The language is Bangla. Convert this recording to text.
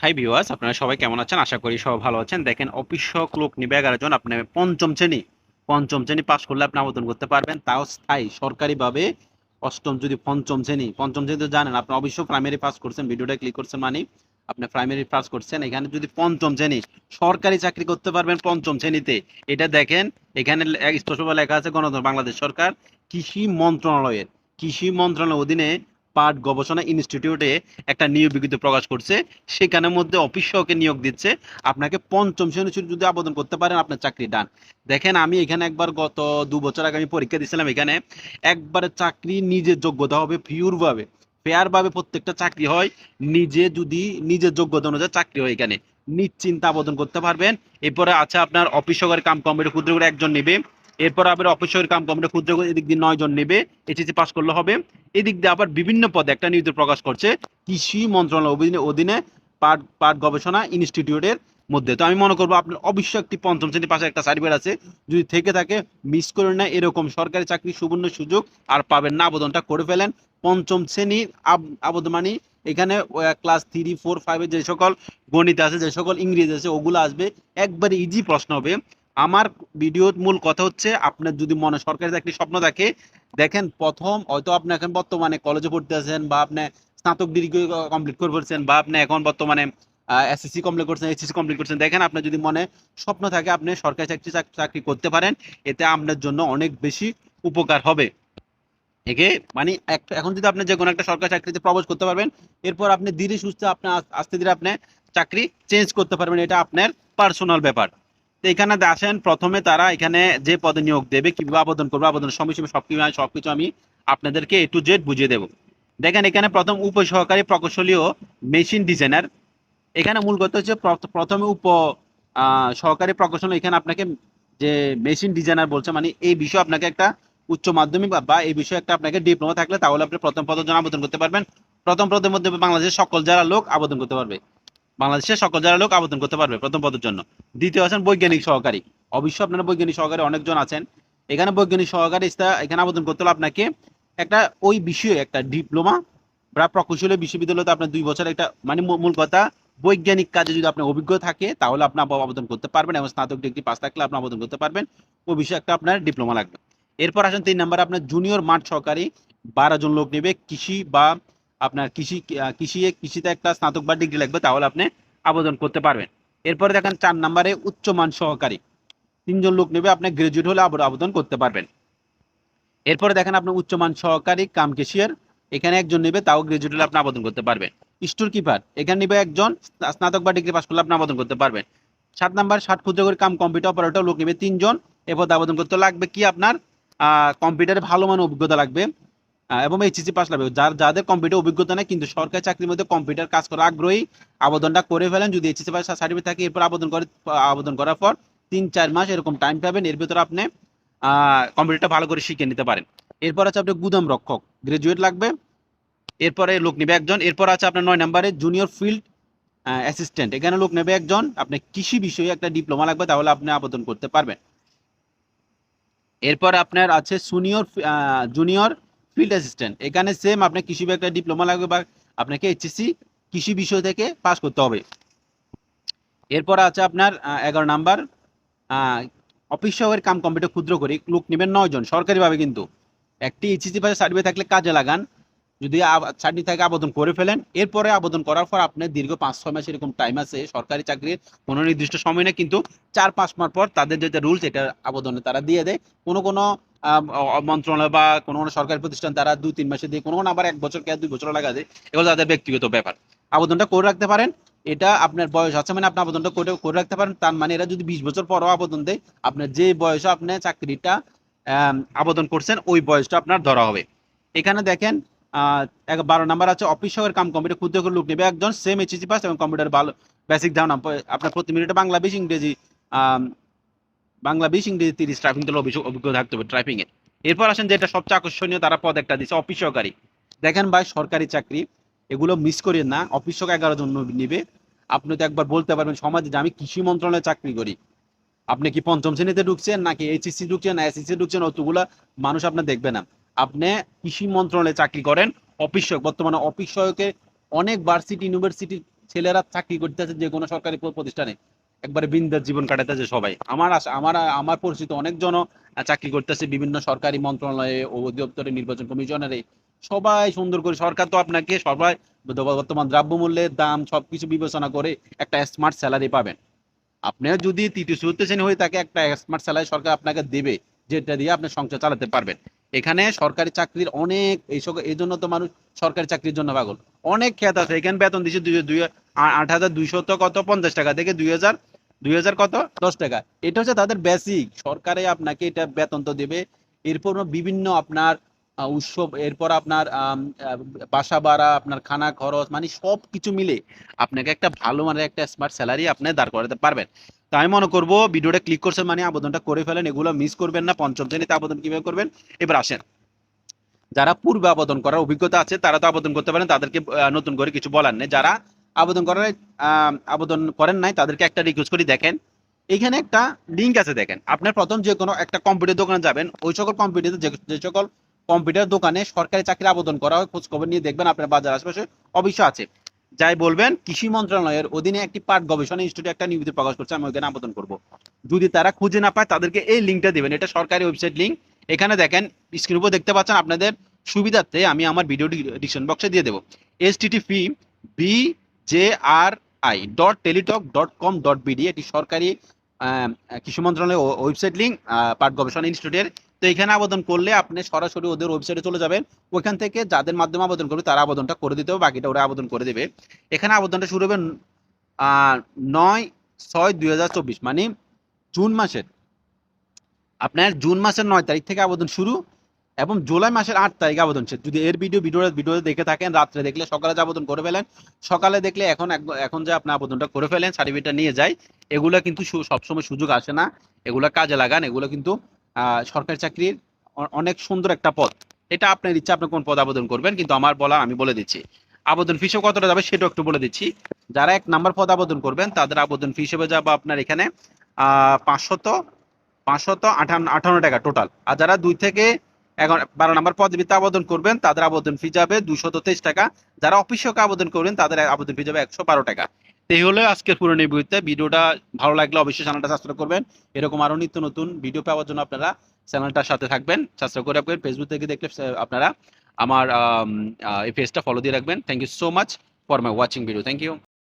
হাই ভিউয়ার্স আপনারা সবাই কেমন আছেন? আশা করি সবাই ভালো আছেন। দেখেন অফিস সহক লোক নিবে এগারো জন আপনি পঞ্চম শ্রেণি। পঞ্চম শ্রেণি পাশ করলে আপনি আবেদন করতে পারবেন। তাও স্থায়ী, সরকারিভাবে। অষ্টম যদি পঞ্চম শ্রেণি। পঞ্চম শ্রেণি তো জানেন, আপনি অবশ্যই প্রাইমারি পাস করছেন ভিডিওটা ক্লিক করছেন মানে আপনি প্রাইমারি পাস করছেন। এখানে যদি পঞ্চম শ্রেণি, সরকারি চাকরি করতে পারবেন পঞ্চম শ্রেণীতে। এটা দেখেন, এখানে স্পষ্টভাবে লেখা আছে গণতন্ত্র বাংলাদেশ সরকার কৃষি মন্ত্রণালয়ের। কৃষি মন্ত্রণালয়ের অধীনে পাট গবেষণা ইনস্টিটিউটে একটা নিয়োগ বিজ্ঞপ্তি প্রকাশ করছে। সেখানের মধ্যে অফিস সহকে নিয়োগ দিচ্ছে। আপনাকে পঞ্চম শ্রেণি শুরু যদি আবেদন করতে পারেন, আপনার চাকরি ডান দেখেন, আমি এখানে একবার গত দু বছর আগে আমি পরীক্ষা দিয়েছিলাম এখানে। একবারে চাকরি নিজের যোগ্যতা হবে পিওর ভাবে ফেয়ার ভাবে প্রত্যেকটা চাকরি হয়। নিজে যদি নিজের যোগ্যতা অনুযায়ী চাকরি হয় এখানে। নিশ্চিন্তা আবেদন করতে পারবেন। এরপরে আছে আপনার অফিস সহকারী কাম কমিটি ক্ষুদ্র করে একজন নেবে। এরপর আবার অফিস কাম কমিটি ক্ষুদ্র করে এদিক দিয়ে নয় জন নেবে এইচএসসি পাস করলে হবে। এদিক দিয়ে আবার বিভিন্ন পদে একটা নিয়োগ প্রকাশ করছে কৃষি মন্ত্রণালয় অধীনে অধীনে পাট পাট গবেষণা ইনস্টিটিউটের মধ্যে। তো আমি মনে করব আপনার অবশ্যই একটি পঞ্চম শ্রেণির পাশে একটা সার্টিফিকেট আছে। যদি থেকে থাকে মিস করেন না এরকম সরকারি চাকরি সুবর্ণ সুযোগ আর পাবেন না, আবেদনটা করে ফেলেন। পঞ্চম শ্রেণির আব- আবেদন মানে এখানে ক্লাস থ্রি ফোর ফাইভের যে সকল গণিত আছে, যে সকল ইংরেজি আছে, ওগুলো আসবে। একবারে ইজি প্রশ্ন হবে। আমার ভিডিওর মূল কথা হচ্ছে, আপনার যদি মনে সরকারি চাকরি স্বপ্ন থাকে, দেখেন প্রথম হয়তো আপনি এখন বর্তমানে কলেজে পড়তে আছেন বা আপনি স্নাতক ডিগ্রি কমপ্লিট করে ফেলছেন বা আপনি এখন বর্তমানে এসএসসি কমপ্লিট করছেন এইচএসসি কমপ্লিট করছেন, দেখেন আপনার যদি মনে স্বপ্ন থাকে, আপনি সরকারি চাকরি চাকরি করতে পারেন, এতে আপনার জন্য অনেক বেশি উপকার হবে। একে মানে এখন যদি আপনি যে কোনো একটা সরকারি চাকরিতে প্রবেশ করতে পারবেন, এরপর আপনি ধীরে সুস্থে আপনি আস্তে ধীরে আপনি চাকরি চেঞ্জ করতে পারবেন, এটা আপনার পার্সোনাল ব্যাপার। এখানে আসেন, প্রথমে তারা এখানে যে পদে নিয়োগ দেবে, কীভাবে আবেদন করবে, আবেদনের সময়সীমা সব কিছু সবকিছু আমি আপনাদেরকে এ টু জেড বুঝিয়ে দেবো। দেখেন, এখানে প্রথম উপ সহকারী প্রকৌশলীয় মেশিন ডিজাইনার। এখানে মূল কথা হচ্ছে প্রথমে উপ সহকারী প্রকৌশল এখানে আপনাকে যে মেশিন ডিজাইনার বলছে মানে এই বিষয়ে আপনাকে একটা উচ্চ মাধ্যমিক বা এই বিষয়ে একটা আপনাকে ডিপ্লোমা থাকলে তাহলে আপনি প্রথম পদের জন্য আবেদন করতে পারবেন। প্রথম পদের মধ্যে বাংলাদেশের সকল যারা লোক আবেদন করতে পারবে। বাংলাদেশের সকল যারা লোক আবেদন করতে পারবে প্রথম পদের জন্য। দ্বিতীয় আছেন বৈজ্ঞানিক সহকারী। অবশ্যই আপনারা বৈজ্ঞানিক সহকারী অনেকজন আছেন। এখানে বৈজ্ঞানিক সহকারী এখানে আবেদন করতে হলে আপনাকে একটা ওই বিষয়ে একটা ডিপ্লোমা বা প্রকৌশলী বিশ্ববিদ্যালয়তে আপনার দুই বছর একটা মানে মূল কথা, বৈজ্ঞানিক কাজে যদি আপনার অভিজ্ঞ থাকে, তাহলে আপনি আবেদন করতে পারবেন এবং স্নাতক ডিগ্রি পাস থাকলে আপনি আবেদন করতে পারবেন। ওই বিষয়ে একটা আপনার ডিপ্লোমা লাগবে। এরপর আসেন তিন নাম্বার আপনার জুনিয়র মাঠ সহকারী, বারো জন লোক নেবে কৃষি বা আপনার কৃষি কৃষি কৃষিতে একটা স্নাতক বা ডিগ্রি লাগবে, তাহলে আপনি আবেদন করতে পারবেন। এরপরে দেখেন চার নাম্বারে উচ্চমান সহকারী। তিনজন লোক নেবে, আপনি গ্রাজুয়েট হলে আবার আবেদন করতে পারবেন। এরপরে দেখেন আপনি উচ্চমান সহকারী, কাম কেশিয়ার এখানে একজন নেবে, তাও গ্রাজুয়েট হলে আপনি আবেদন করতে পারবেন। স্টোর কিপার এখানে নেবে একজন স্নাতক বা ডিগ্রি পাস করলে আপনি আবেদন করতে পারবেন। সাত নাম্বার, ষাট করে কাম কম্পিউটার অপারেটর লোক নেবে তিনজন, এরপর আবেদন করতে লাগবে কি আপনার? কম্পিউটারে ভালো মানের অভিজ্ঞতা লাগবে। এবং এইচএসি পাস লাগবে যার, যাদের কম্পিউটার অভিজ্ঞতা নেই, কিন্তু সরকারি চাকরির মধ্যে কম্পিউটার কাজ করার আগ্রহী, আবেদনটা করে ফেলেন। যদি এইচএসসি পাস সার্টিফিকেট থাকে, এরপর আবেদন করে, আবেদন করার পর তিন, চার মাস এরকম টাইম পাবেন। এর ভিতরে আপনি কম্পিউটারটা ভালো করে শিখে নিতে পারেন। এরপর আছে আপনার গুদাম রক্ষক। গ্রাজুয়েট লাগবে। এরপরে লোক নেবে একজন। এরপর আছে আপনার নয় নম্বরে জুনিয়র ফিল্ড অ্যাসিস্ট্যান্ট এখানে লোক নেবে একজন। আপনি কৃষি বিষয়ে একটা ডিপ্লোমা লাগবে, তাহলে আপনি আবেদন করতে পারবেন। এরপর আপনার আছে সুনিয়র জুনিয়র ফিল্ড অ্যাসিস্ট্যান্ট এখানে সেম আপনার কৃষি একটা ডিপ্লোমা লাগবে বা আপনাকে এইচএসসি কৃষি বিষয় থেকে পাস করতে হবে। এরপর আছে আপনার এগারো নাম্বার। অফিস সহকারী কাম কম্পিউটার ক্ষুদ্র করে, লোক নেবেন নয় জন, সরকারিভাবে কিন্তু। একটি এইচএসসি পাশে সার্টিফিকেট থাকলে কাজে লাগান। যদি চাকরি থেকে আবেদন করে ফেলেন। এরপরে আবেদন করার পর আপনার দীর্ঘ পাঁচ, ছয় মাস এরকম টাইম আছে, সরকারি চাকরির কোনো নির্দিষ্ট সময় নেই, কিন্তু চার, পাঁচ মাস পর তাদের যেটা রুলস এটা আবেদনে তারা দিয়ে দেয়। কোনো কোনো মন্ত্রণালয় বা কোনো কোনো সরকারি প্রতিষ্ঠান তারা দুই তিন মাসে দিয়ে কোনো কোনো আবার এক বছর কে দুই বছর লাগা দেয় এগুলো তাদের ব্যক্তিগত ব্যাপার। আবেদনটা করে রাখতে পারেন। এটা আপনার বয়স আছে মানে আপনি আবেদনটা করে করে রাখতে পারেন। তার মানে এরা যদি বিশ বছর পরও আবেদন দেয়, আপনার যে বয়সে আপনি চাকরিটা আবেদন করছেন, ওই বয়সটা আপনার ধরা হবে। এখানে দেখেন বারো নাম্বার আছে, অফিস সহকারী কাম কম্পিউটার ক্ষুদ্র করে লোক নেবে একজন সেম এইচএসসি পাস এবং কম্পিউটার ভালো বেসিক ধারণা। আপনার প্রতি মিনিটে বাংলা বিশ ইংরেজি বাংলা বিশ, ইংরেজি তিরিশ টাইপিং তো অভিজ্ঞতা থাকতে হবে টাইপিং এ। এরপর আসেন যেটা সবচেয়ে আকর্ষণীয়, তারা পদ একটা দিচ্ছে অফিস সহকারী। দেখেন ভাই, সরকারি চাকরি, এগুলো মিস করেন না অফিস সহকারী এগারো জন নিবে। আপনি তো একবার বলতে পারবেন সমাজে যে আমি কৃষি মন্ত্রণালয়ে চাকরি করি। আপনি কি পঞ্চম শ্রেণীতে ঢুকছেন, নাকি এইচএসসি ঢুকছেন, না এসএসসি ঢুকছেন, অতগুলা মানুষ আপনার দেখবে না। আপনি কৃষি মন্ত্রণালয়ে চাকরি করেন অফিস সহায়ক বর্তমানে অফিস সহায়কে অনেক ভার্সিটি ইউনিভার্সিটি ছেলেরা চাকরি করতেছে যে কোনো সরকারি প্রতিষ্ঠানে। একবারে বিন্দাস জীবন কাটাতেছে সবাই। আমার আমার আমার পরিচিত অনেকজন চাকরি করতেছে, বিভিন্ন সরকারি মন্ত্রণালয়ে অধিদপ্তরে, নির্বাচন কমিশনারে। সবাই সুন্দর করে সরকার তো আপনাকে সবাই বর্তমান দ্রব্যমূল্যের দাম সবকিছু বিবেচনা করে একটা স্মার্ট স্যালারি পাবেন। আপনি যদি তৃতীয়, চতুর্থ শ্রেণি হয়ে থাকে, একটা স্মার্ট স্যালারি সরকার আপনাকে দেবে, যেটা দিয়ে আপনি সংসার চালাতে পারবেন। এখানে সরকারি চাকরির অনেক এই এই জন্য তো মানুষ সরকারি চাকরির জন্য পাগল। অনেক খেত আছে। এখানে বেতন দিচ্ছে দুই আট হাজার দুইশত কত? পঞ্চাশ টাকা থেকে দুই হাজার দুই হাজার কত? দশ টাকা। এটা হচ্ছে তাদের বেসিক সরকারে আপনাকে এটা বেতন তো দেবে। এরপর বিভিন্ন আপনার উৎসব, এরপর আপনার বাসা ভাড়া, আপনার খানা খরচ মানে সব কিছু মিলে আপনাকে একটা ভালো মানের একটা স্মার্ট স্যালারি আপনি দাঁড় করাতে পারবেন। তো আমি মনে করব ভিডিওটা ক্লিক করছেন মানে আবেদনটা করে ফেলেন। এগুলো মিস করবেন না। পঞ্চম শ্রেণীতে আবেদন কীভাবে করবেন? এবার আসেন। যারা পূর্বে আবেদন করার অভিজ্ঞতা আছে, তারা তো আবেদন করতে পারেন। তাদেরকে নতুন করে কিছু বলার নেই। যারা আবেদন করার আবেদন করেন নাই, তাদেরকে একটা রিকোয়েস্ট করি দেখেন। এখানে একটা লিঙ্ক আছে দেখেন। আপনার প্রথম যে কোনো একটা কম্পিউটার দোকানে যাবেন, ওই সকল কম্পিউটার যে সকল কম্পিউটার দোকানে সরকারি চাকরি আবেদন করা হয় খোঁজ খবর নিয়ে দেখবেন আপনার বাজার আশেপাশে অবশ্যই আছে। যাই বলবেন, কৃষি মন্ত্রণালয়ের অধীনে একটি পাট গবেষণা ইনস্টিটিউট একটা নিবেদিত প্রকাশ করছে, আমি ওখানে আবেদন করব। যদি তারা খুঁজে না পায়, তাদেরকে এই লিঙ্কটা দেবেন, এটা সরকারি ওয়েবসাইট লিঙ্ক এখানে দেখেন স্ক্রিন উপর দেখতে পাচ্ছেন আপনাদের সুবিধার্থে আমি আমার ভিডিও ডিসক্রিপশন বক্সে দিয়ে দেবো। S T T TTP B J R I dot Teletalk dot com dot BD এটি সরকারি কৃষি মন্ত্রণালয়ের ওয়েবসাইট লিঙ্ক পাট গবেষণা ইনস্টিটিউটের তো এখানে আবেদন করলে আপনি সরাসরি ওদের ওয়েবসাইটে চলে যাবেন। ওইখান থেকে যাদের মাধ্যমে আবেদন করবে, তারা আবেদনটা করে দিতে হবে, বাকিটা ওরা আবেদন করে দেবে। এখানে আবেদনটা শুরু হবে নয় ছয় দুই মানে জুন মাসের। আপনার জুন মাসের নয় তারিখ থেকে আবেদন শুরু এবং জুলাই মাসের আট তারিখে আবেদন শেষ। যদি এর ভিডিও ভিডিও ভিডিও দেখে থাকেন, রাত্রে দেখলে সকালে যে আবেদন করে ফেলেন, সকালে দেখলে এখন এখন যে আপনি আবেদনটা করে ফেলেন সার্টিফিকেটটা নিয়ে যায় এগুলো কিন্তু সবসময় সুযোগ আসে না। এগুলো কাজে লাগান, এগুলো কিন্তু সরকারি চাকরির অনেক সুন্দর একটা পদ এটা আপনার ইচ্ছা, আপনি কোন পদ আবেদন করবেন, কিন্তু আমার বলা, আমি বলে দিচ্ছি। আবেদন ফিসও কতটা যাবে সেটাও একটু বলে দিচ্ছি। যারা এক নাম্বার পদ আবেদন করবেন, তাদের আবেদন ফি হিসেবে যাবে আপনার এখানে পাঁচশত পাঁচশত আঠান্ন আঠান্ন টাকা টোটাল আর যারা দুই থেকে এখন বারো নম্বর পদবিতে আবেদন করবেন, তাদের আবেদন ফি যাবে দুশত তেইশ টাকা। যারা অফিসকে আবেদন করবেন তাদের আবেদন ফি যাবে একশো বারো টাকা। এই হলো আজকের পুরো নিবৃত্তে ভিডিওটা ভালো লাগলে অবশ্যই চ্যানেলটা সাবস্ক্রাইব করবেন। এরকম আরও নিত্য নতুন ভিডিও পাওয়ার জন্য আপনারা চ্যানেলটার সাথে থাকবেন। সাবস্ক্রাইব করে রাখবেন। ফেসবুক থেকে দেখলে আপনারা আমার এই পেজটা ফলো দিয়ে রাখবেন। Thank you so much for my watching video thank you